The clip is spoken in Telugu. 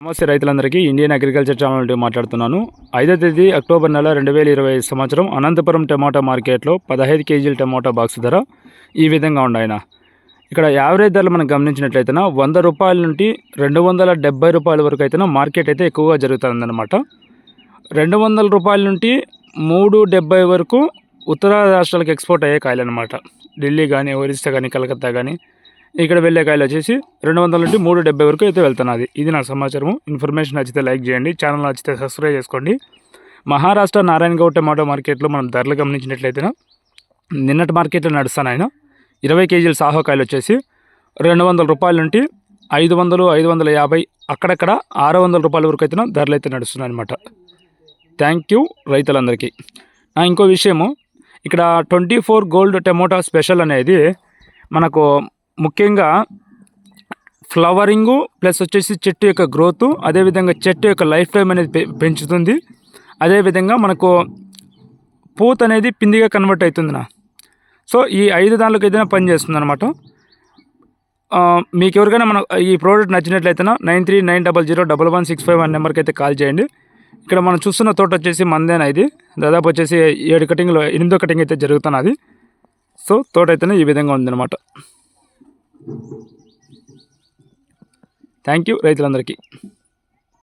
నమస్తే రైతులందరికీ ఇండియన్ అగ్రికల్చర్ ఛానల్ నుండి మాట్లాడుతున్నాను. ఐదో తేదీ అక్టోబర్ నెల రెండు వేల ఇరవై సంవత్సరం అనంతపురం టమాటా మార్కెట్లో పదహైదు కేజీల టమాటా బాక్స్ ధర ఈ విధంగా ఉన్నాయన ఇక్కడ యావరేజ్ ధరలు మనం గమనించినట్లయితే వంద రూపాయల నుండి రెండు వందల డెబ్బై రూపాయల వరకు అయితే మార్కెట్ అయితే ఎక్కువగా జరుగుతుందన్నమాట. రెండు వందల రూపాయల నుండి మూడు డెబ్బై వరకు ఉత్తర రాష్ట్రాలకు ఎక్స్పోర్ట్ అయ్యే కాయలు అనమాట ఢిల్లీ కానీ ఒరిస్సా కానీ కలకత్తా కానీ ఇక్కడ వెళ్ళే కాయలు వచ్చేసి రెండు వందల నుండి మూడు డెబ్బై వరకు అయితే వెళ్తున్నది. ఇది నా సమాచారం ఇన్ఫర్మేషన్ నచ్చితే లైక్ చేయండి. ఛానల్ నచ్చితే సబ్స్క్రైబ్ చేసుకోండి. మహారాష్ట్ర నారాయణగౌడ్ టమాటో మార్కెట్లో మనం ధరలు గమనించినట్లయితే నిన్నటి మార్కెట్లో నడుస్తాను ఆయన. ఇరవై కేజీల సాహోకాయలు వచ్చేసి రెండు వందల రూపాయల నుండి ఐదు వందలు ఐదు వందల యాభై అక్కడక్కడ ఆరు వందల రూపాయల వరకు అయితే ధరలు అయితే నడుస్తున్నాయి అనమాట థ్యాంక్ యూ రైతులందరికీ. నా ఇంకో విషయము ఇక్కడ twenty four gold tomato special అనేది మనకు ముఖ్యంగా ఫ్లవరింగు ప్లస్ వచ్చేసి చెట్టు యొక్క గ్రోత్ అదేవిధంగా చెట్టు యొక్క లైఫ్ టైం అనేది పెంచుతుంది. అదేవిధంగా మనకు పూత అనేది పిందిగా కన్వర్ట్ అవుతుంది నా. సో ఈ ఐదు దానిలోకి ఏదైనా పని చేస్తుంది అనమాట మీకు ఎవరికైనా మన ఈ ప్రోడక్ట్ నచ్చినట్లయితే nine three nine double zero double one six five one నెంబర్కి అయితే కాల్ చేయండి. ఇక్కడ మనం చూస్తున్న తోట వచ్చేసి మందేనా ఇది? దాదాపు వచ్చేసి ఏడు కటింగ్లో ఎనిమిదో కటింగ్ అయితే జరుగుతున్నది. సో తోట అయితేనే ఈ విధంగా ఉందన్నమాట. థ్యాంక్ యూ రైతులందరికీ.